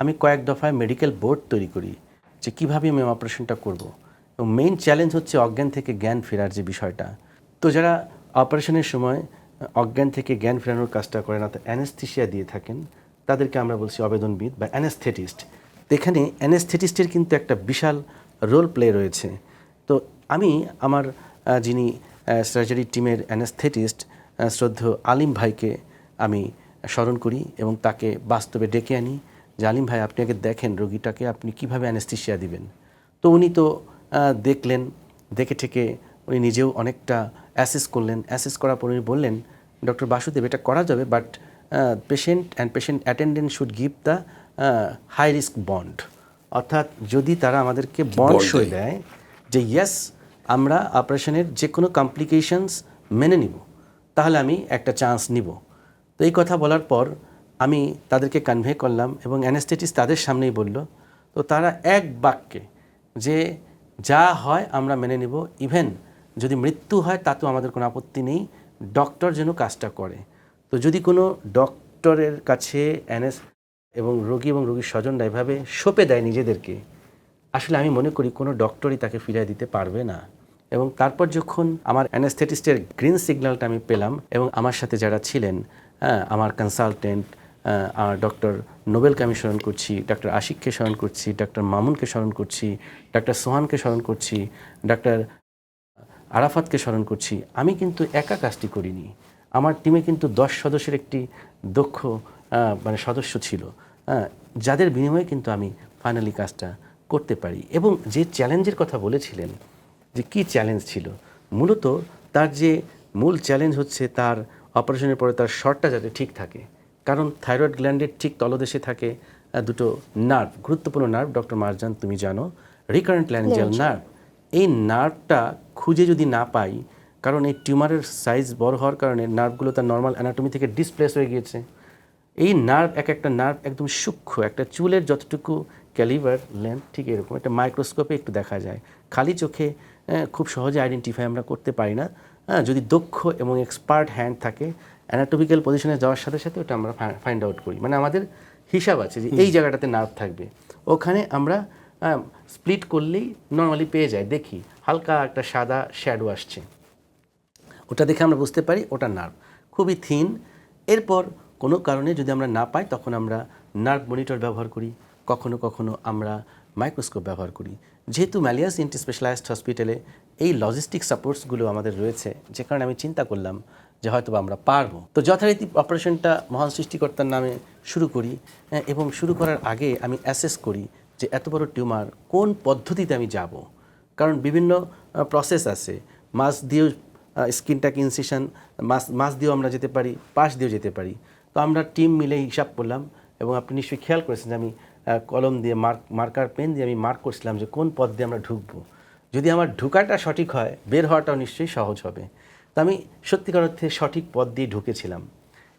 আমি কয়েক দফায় মেডিকেল বোর্ড তৈরি করি যে কীভাবে আমি অপারেশনটা করব। এবং মেইন চ্যালেঞ্জ হচ্ছে অজ্ঞান থেকে জ্ঞান ফেরার যে বিষয়টা। তো যারা অপারেশনের সময় অজ্ঞান থেকে জ্ঞান ফেরানোর কাজটা করেন, অর্থাৎ অ্যানেস্থিসিয়া দিয়ে থাকেন, তাদেরকে আমরা বলছি অবেদনবিদ বা অ্যানেস্থেটিস্ট এখানে অ্যানেস্থেটিস্টের কিন্তু একটা বিশাল রোল প্লে রয়েছে। তো আমি আমার যিনি সার্জারি টিমের অ্যানেস্থেটিস্ট শ্রদ্ধ আলিম ভাইকে আমি স্মরণ করি এবং তাকে বাস্তবে ডেকে আনি। যে আলিম ভাই আপনি আগে দেখেন রোগীটাকে আপনি কীভাবে অ্যানেস্থিসিয়া দিবেন। তো উনি তো দেখলেন দেখে থেকে উনি নিজেও অনেকটা অ্যাসেস করলেন। অ্যাসেস করার পর উনি বললেন ডক্টর বাসুদেব এটা করা যাবে but patient and patient attendant should give the high risk bond অর্থাৎ যদি তারা আমাদেরকে বন্ড সই দেয়। দেয় যে ইয়েস আমরা অপারেশনের যে কোনো কমপ্লিকেশনস মেনে নিব তাহলে আমি একটা চান্স নিব। তো এই কথা বলার পর আমি তাদেরকে কনভে করলাম এবং অ্যানেস্থেটিস তাদের সামনেই বলল, তো তারা এক বাক্যে যে যা হয় আমরা মেনে নিব ইভেন যদি মৃত্যু হয় তাতেও আমাদের কোনো আপত্তি নেই ডক্টর যেন কাজটা করে। তো যদি কোনো ডক্টরের কাছে অ্যানেস এবং রোগী এবং রোগীর স্বজনরা এভাবে সঁপে দেয় নিজেদেরকে, আসলে আমি মনে করি কোনো ডক্টরই তাকে ফিরিয়ে দিতে পারবে না। এবং তারপর যখন আমার অ্যানেস্থেটিস্টের গ্রিন সিগন্যালটা আমি পেলাম, এবং আমার সাথে যারা ছিলেন হ্যাঁ আমার কনসালটেন্ট আমার ডক্টর নোবেলকে আমি স্মরণ করছি, ডক্টর আশিককে স্মরণ করছি, ডক্টর মামুনকে স্মরণ করছি, ডক্টর সোহানকে স্মরণ করছি, ডক্টর আরাফাতকে স্মরণ করছি। আমি কিন্তু একা কাজটি করিনি। আমার টিমে কিন্তু দশ সদস্যের একটি দক্ষ মানে সদস্য ছিল। যাদের বিনিময়ে কিন্তু আমি ফাইনালি কাজটা করতে পারি। এবং যে চ্যালেঞ্জের কথা বলেছিলেন, যে কি চ্যালেঞ্জ ছিল, মূলত তার যে মূল চ্যালেঞ্জ হচ্ছে তার অপারেশনের পরে তার শর্টটা যাতে ঠিক থাকে। কারণ থাইরয়েড গ্ল্যান্ডের ঠিক তলদেশে থাকে দুটো নার্ভ গুরুত্বপূর্ণ নার্ভ ডক্টর মারজান তুমি জানো রিকারেন্ট ল্যান্ডিয়াল নার্ভ। এই নার্ভটা খুঁজে যদি না পাই কারণ এই টিউমারের সাইজ বড় হওয়ার কারণে নার্ভগুলো তার নর্মাল অ্যানাটমি থেকে ডিসপ্লেস হয়ে গিয়েছে। এই নার্ভ এক একটা নার্ভ একদম সূক্ষ্ম একটা চুলের যতটুকু ক্যালিভার লেন্থ ঠিক এরকম একটা মাইক্রোস্কোপে একটু দেখা যায়। খালি চোখে খুব সহজে আইডেন্টিফাই আমরা করতে পারি না। হ্যাঁ যদি দক্ষ এবং এক্সপার্ট হ্যান্ড থাকে অ্যানাটমিক্যাল পজিশনে যাওয়ার সাথে সাথে ওটা আমরা ফাইন্ড আউট করি। মানে আমাদের হিসাব আছে যে এই জায়গাটাতে নার্ভ থাকবে। ওখানে আমরা স্প্লিট করলেই নর্মালি পেয়ে যাই দেখি হালকা একটা সাদা শ্যাডো আসছে। ওটা দেখে আমরা বুঝতে পারি ওটা নার্ভ খুবই থিন এরপর কোনো কারণে যদি আমরা না পাই তখন আমরা নার্ভ মনিটর ব্যবহার করি। কখনো কখনো আমরা মাইক্রোস্কোপ ব্যবহার করি। যেহেতু ম্যালিয়াস ইন্টি স্পেশালাইজড হসপিটালে এই লজিস্টিক সাপোর্টসগুলো আমাদের রয়েছে যে কারণে আমি চিন্তা করলাম যে হয়তো আমরা পারব। তো যথারীতি অপারেশনটা মহান সৃষ্টিকর্তার নামে শুরু করি হ্যাঁ, এবং শুরু করার আগে আমি অ্যাসেস করি যে এত বড় টিউমার কোন পদ্ধতিতে আমি যাব। কারণ বিভিন্ন প্রসেস আছে। মাছ দিয়েও স্কিনটাকে ইনসিশন মাছ মাছ দিয়েও আমরা যেতে পারি পাশ দিয়েও যেতে পারি। তো আমরা টিম মিলে হিসাব করলাম এবং আপনি নিশ্চয়ই খেয়াল করেছেন যে আমি কলম দিয়ে মার্ক, মার্কার পেন দিয়ে আমি মার্ক করছিলাম যে কোন পথ দিয়ে আমরা ঢুকবো। যদি আমার ঢুকাটা সঠিক হয়, বের হওয়াটাও নিশ্চয়ই সহজ হবে। তো আমি সত্যিকার অর্থে সঠিক পথ দিয়ে ঢুকেছিলাম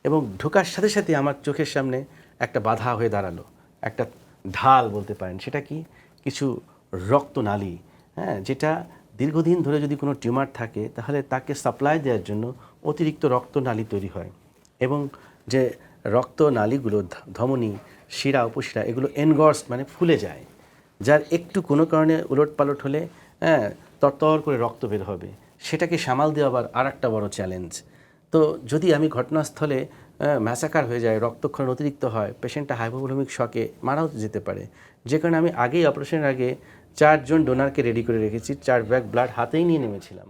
এবং ঢোকার সাথে সাথে আমার চোখের সামনে একটা বাধা হয়ে দাঁড়াল। একটা ঢাল বলতে পারেন, সেটা কি? কিছু রক্তনালী হ্যাঁ যেটা দীর্ঘদিন ধরে যদি কোনো টিউমার থাকে, তাহলে তাকে সাপ্লাই দেওয়ার জন্য অতিরিক্ত রক্তনালী তৈরি হয়। এবং যে রক্তনালীগুলো ধমনী শিরা, উপশিরা, এগুলো এনগর্স মানে ফুলে যায়, যার একটু কোনো কারণে উলট পালট হলে হ্যাঁ তরতর করে রক্ত বের হবে। সেটাকে সামাল দেওয়া আবার আর একটা বড় চ্যালেঞ্জ তো যদি আমি ঘটনাস্থলে ম্যাসাকার হয়ে যায়, রক্তক্ষরণ অতিরিক্ত হয় পেশেন্টটা হাইপোভলিমিক শকে মারাও যেতে পারে। যে কারণে আমি আগেই অপারেশনের আগে চারজন ডোনারকে রেডি করে রেখেছি, চার ব্যাগ ব্লাড হাতেই নিয়ে নেমেছিলাম।